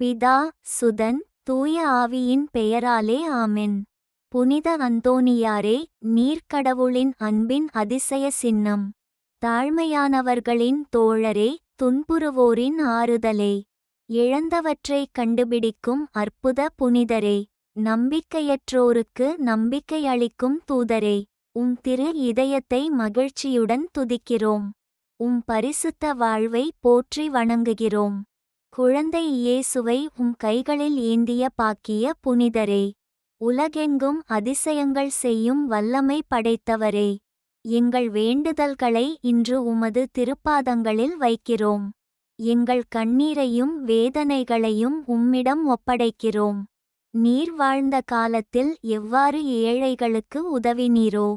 பிதா சுதன் தூய ஆவியின் பெயராலே ஆமென். புனித அந்தோனியாரே நீர்க்கடவுளின் அன்பின் அதிசய சின்னம். தாழ்மையானவர்களின் தோழரே துன்புறுவோரின் ஆறுதலே. இழந்தவற்றைக் கண்டுபிடிக்கும் அற்புத புனிதரே. நம்பிக்கையற்றோருக்கு நம்பிக்கையளிக்கும் தூதரே. உம் திரு இதயத்தை மகிழ்ச்சியுடன் துதிக்கிறோம். உம் பரிசுத்த வாழ்வை போற்றி வணங்குகிறோம். குழந்தை இயேசுவை உம் கைகளில் ஏந்திய பாக்கிய புனிதரே உலகெங்கும் அதிசயங்கள் செய்யும் வல்லமை படைத்தவரே எங்கள் வேண்டுதல்களை இன்று உமது திருப்பாதங்களில் வைக்கிறோம். எங்கள் கண்ணீரையும் வேதனைகளையும் உம்மிடம் ஒப்படைக்கிறோம். நீர் வாழ்ந்த காலத்தில் எவ்வாறு ஏழைகளுக்கு உதவினீரோ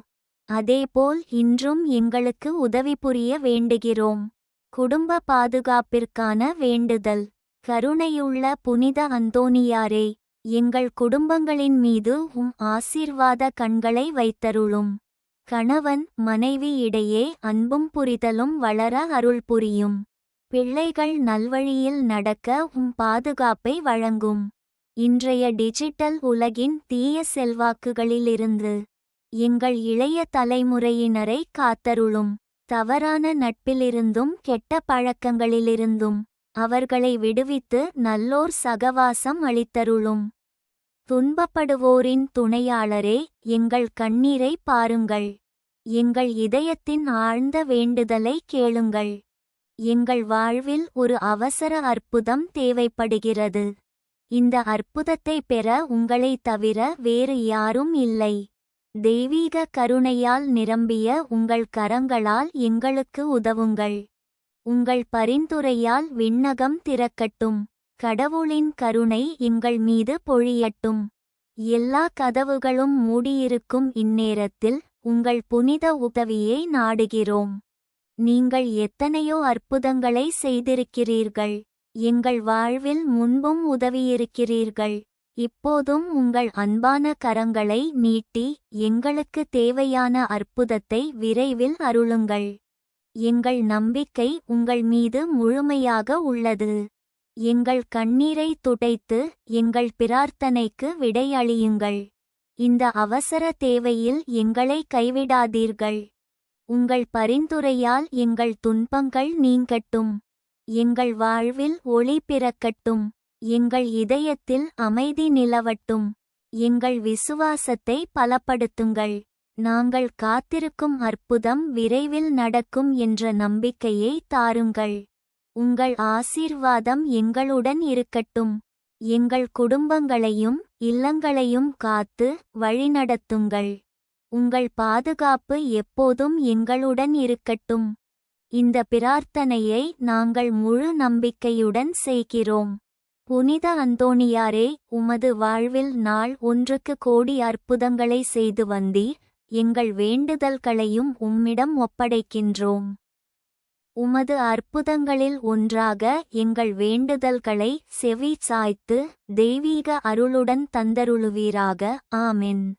அதேபோல் இன்றும் எங்களுக்கு உதவி புரிய வேண்டுகிறோம். குடும்ப பாதுகாப்பிற்கான வேண்டுதல். கருணையுள்ள புனித அந்தோனியாரே எங்கள் குடும்பங்களின் மீது உம் ஆசீர்வாத கண்களை வைத்தருளும். கணவன் மனைவி இடையே அன்பும் புரிதலும் வளர அருள் புரியும். பிள்ளைகள் நல்வழியில் நடக்க உம் பாதுகாப்பை வழங்கும். இன்றைய டிஜிட்டல் உலகின் தீய செல்வாக்குகளிலிருந்து எங்கள் இளைய தலைமுறையினரை காத்தருளும். தவறான நட்பிலிருந்தும் கெட்ட பழக்கங்களிலிருந்தும் அவர்களை விடுவித்து நல்லோர் சகவாசம் அளித்தருளும். துன்பப்படுவோரின் துணையாளரே எங்கள் கண்ணீரை பாருங்கள். எங்கள் இதயத்தின் ஆழ்ந்த வேண்டுதலை கேளுங்கள். எங்கள் வாழ்வில் ஒரு அவசர அற்புதம் தேவைப்படுகிறது. இந்த அற்புதத்தை பெற உங்களை தவிர வேறு யாரும் இல்லை. தெய்வீக கருணையால் நிரம்பிய உங்கள் கரங்களால் எங்களுக்கு உதவுங்கள். உங்கள் பரிந்துரையால் விண்ணகம் திறக்கட்டும். கடவுளின் கருணை எங்கள் மீது பொழியட்டும். எல்லா கதவுகளும் மூடியிருக்கும் இந்நேரத்தில் உங்கள் புனித உதவியை நாடுகிறோம். நீங்கள் எத்தனையோ அற்புதங்களை செய்திருக்கிறீர்கள். எங்கள் வாழ்வில் முன்பும் உதவியிருக்கிறீர்கள். இப்போதும் உங்கள் அன்பான கரங்களை நீட்டி எங்களுக்கு தேவையான அற்புதத்தை விரைவில் அருளுங்கள். எங்கள் நம்பிக்கை உங்கள் மீது முழுமையாக உள்ளது. எங்கள் கண்ணீரை துடைத்து எங்கள் பிரார்த்தனைக்கு விடையளியுங்கள். இந்த அவசர தேவையில் எங்களை கைவிடாதீர்கள். உங்கள் பரிந்துரையால் எங்கள் துன்பங்கள் நீங்கட்டும். எங்கள் வாழ்வில் ஒளி பிறக்கட்டும். எங்கள் இதயத்தில் அமைதி நிலவட்டும். எங்கள் விசுவாசத்தை பலப்படுத்துங்கள். நாங்கள் காத்திருக்கும் அற்புதம் விரைவில் நடக்கும் என்ற நம்பிக்கையை தாருங்கள். உங்கள் ஆசீர்வாதம் எங்களுடன் இருக்கட்டும். எங்கள் குடும்பங்களையும் இல்லங்களையும் காத்து வழிநடத்துங்கள். உங்கள் பாதுகாப்பு எப்போதும் எங்களுடன் இருக்கட்டும். இந்த பிரார்த்தனையை நாங்கள் முழு நம்பிக்கையுடன் செய்கிறோம். புனித அந்தோணியாரே உமது வாழ்வில் நாள் ஒன்றுக்கு கோடி அற்புதங்களை செய்து வந்தீர். எங்கள் வேண்டுதல்களையும் உம்மிடம் ஒப்படைக்கின்றோம். உமது அற்புதங்களில் ஒன்றாக எங்கள் வேண்டுதல்களை செவி சாய்த்து தெய்வீக அருளுடன் தந்தருளுவீராக. ஆமென்.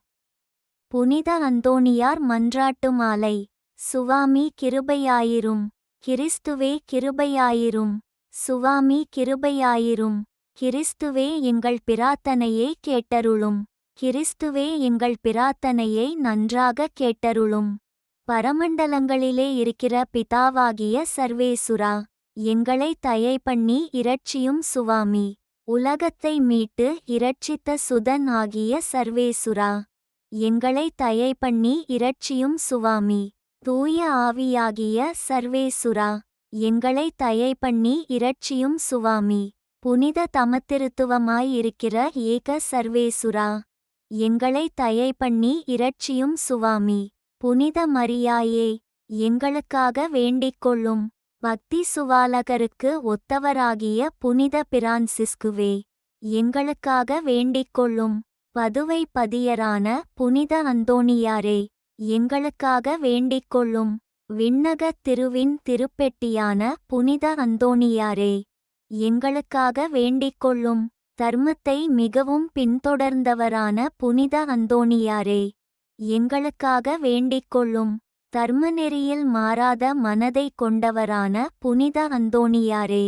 புனித அந்தோணியார் மன்றாட்டு மாலை. சுவாமி கிருபையாயிரும். கிறிஸ்துவே கிருபையாயிரும். சுவாமி கிருபையாயிரும். கிறிஸ்துவே எங்கள் பிரார்த்தனையை கேட்டருளும். கிறிஸ்துவே எங்கள் பிரார்த்தனையை நன்றாக கேட்டருளும். பரமண்டலங்களிலே இருக்கிற பிதாவாகிய சர்வேசுரா எங்களை தயை பண்ணி இரட்சியும் சுவாமி. உலகத்தை மீட்டு இரட்சித்த சுதன் ஆகிய சர்வேசுரா எங்களை தயை பண்ணி இரட்சியும் சுவாமி. தூய ஆவியாகிய சர்வேசுரா எங்களை தயை பண்ணி இரட்சியும் சுவாமி. புனித தமத்திருத்துவமாயிருக்கிற ஏக சர்வேசுரா எங்களை தயை பண்ணி இரட்சியும் சுவாமி. புனித மரியாயே எங்களுக்காக வேண்டிக் கொள்ளும் பக்தி சுவாலகருக்கு ஒத்தவராகிய புனித பிரான்சிஸ்குவே எங்களுக்காக வேண்டிக் கொள்ளும் பதுவை பதியரான புனித அந்தோணியாரே எங்களுக்காக வேண்டிக் கொள்ளும் விண்ணக திருவின் திருப்பெட்டியான புனித அந்தோணியாரே எங்களுக்காக வேண்டிக் கொள்ளும் தர்மத்தை மிகவும் பின்தொடர்ந்தவரான புனித அந்தோணியாரே எங்களுக்காக வேண்டிக் கொள்ளும் தர்மநெறியில் மாறாத மனதை கொண்டவரான புனித அந்தோணியாரே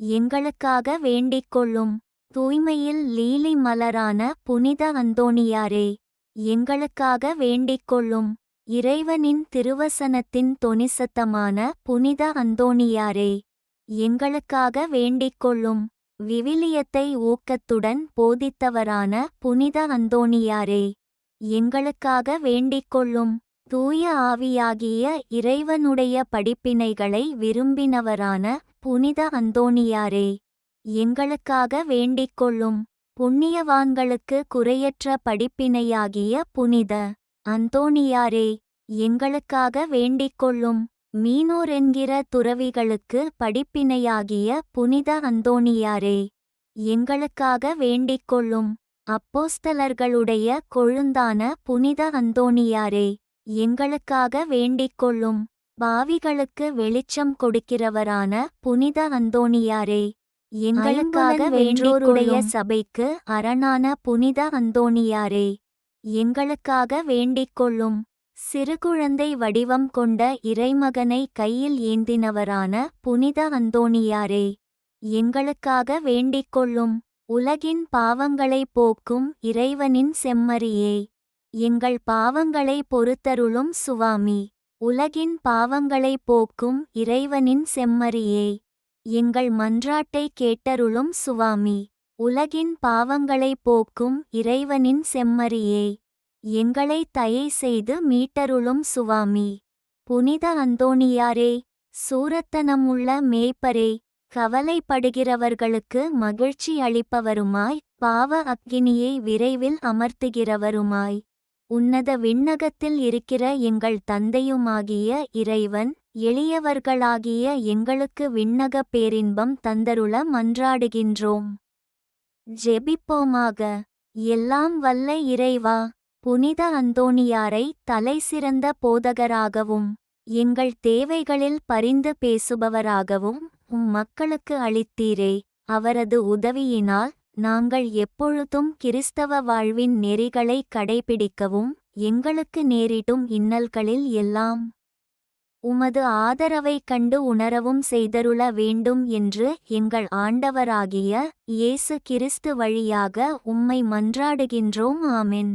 எங்களுக்காக வேண்டிக் கொள்ளும் தூய்மையில் லீலி மலரான புனித அந்தோணியாரே எங்களுக்காக வேண்டிக் கொள்ளும் இறைவனின் திருவசனத்தின் தொனிசத்தமான புனித அந்தோணியாரே எங்களுக்காக வேண்டிக் கொள்ளும் விவிலியத்தை ஊக்கத்துடன் போதித்தவரான புனித அந்தோணியாரே எங்களுக்காக வேண்டிக்கொள்ளும் தூய ஆவியாகிய இறைவனுடைய படிப்பினைகளை விரும்பினவரான புனித அந்தோணியாரே எங்களுக்காக வேண்டிக் கொள்ளும் புண்ணியவான்களுக்கு குறையற்ற படிப்பினையாகிய புனித அந்தோணியாரே எங்களுக்காக வேண்டிக் கொள்ளும் மீனோர் என்கிற துறவிகளுக்கு படிப்பினையாகிய புனித அந்தோணியாரே எங்களுக்காக வேண்டிக் கொள்ளும் அப்போஸ்தலர்களுடைய கொழுந்தான புனித அந்தோணியாரே எங்களுக்காக வேண்டிக் கொள்ளும் பாவிகளுக்கு வெளிச்சம் கொடுக்கிறவரான புனித அந்தோணியாரே எங்களுக்காக வேண்டோருடைய சபைக்கு அரணான புனித அந்தோணியாரே எங்களுக்காக வேண்டிக் கொள்ளும் சிறுகுழந்தை வடிவம் கொண்ட இறைமகனை கையில் ஏந்தினவரான புனித அந்தோணியாரே எங்களுக்காக வேண்டிக் கொள்ளும் உலகின் பாவங்களை போக்கும் இறைவனின் செம்மறியே எங்கள் பாவங்களை பொறுத்தருளும் சுவாமி உலகின் பாவங்களை போக்கும் இறைவனின் செம்மறியே எங்கள் மன்றாட்டை கேட்டருளும் சுவாமி உலகின் பாவங்களை போக்கும் இறைவனின் செம்மறியே. எங்களை தயை செய்து மீட்டருளும் சுவாமி. புனித அந்தோணியாரே சூரத்தனமுள்ள மேய்ப்பரே கவலைப்படுகிறவர்களுக்கு மகிழ்ச்சி அளிப்பவருமாய் பாவ அக்கினியை விரைவில் அமர்த்துகிறவருமாய். உன்னத விண்ணகத்தில் இருக்கிற எங்கள் தந்தையுமாகிய இறைவன் எளியவர்களாகிய எங்களுக்கு விண்ணக பேரின்பம் தந்தருள மன்றாடுகின்றோம். ஜெபிப்போமாக. எல்லாம் வல்ல இறைவா புனித அந்தோணியாரை தலைசிறந்த போதகராகவும் எங்கள் தேவைகளில் பரிந்து பேசுபவராகவும் உம் மக்களுக்கு அளித்தீரே. அவரது உதவியினால் நாங்கள் எப்பொழுதும் கிறிஸ்தவ வாழ்வின் நெறிகளை கடைபிடிக்கவும் எங்களுக்கு நேரிடும் இன்னல்களில் எல்லாம் உமது ஆதரவைக் கண்டு உணரவும் செய்தருள வேண்டும் என்று எங்கள் ஆண்டவராகிய இயேசு கிறிஸ்து வழியாக உம்மை மன்றாடுகின்றோம். ஆமென்.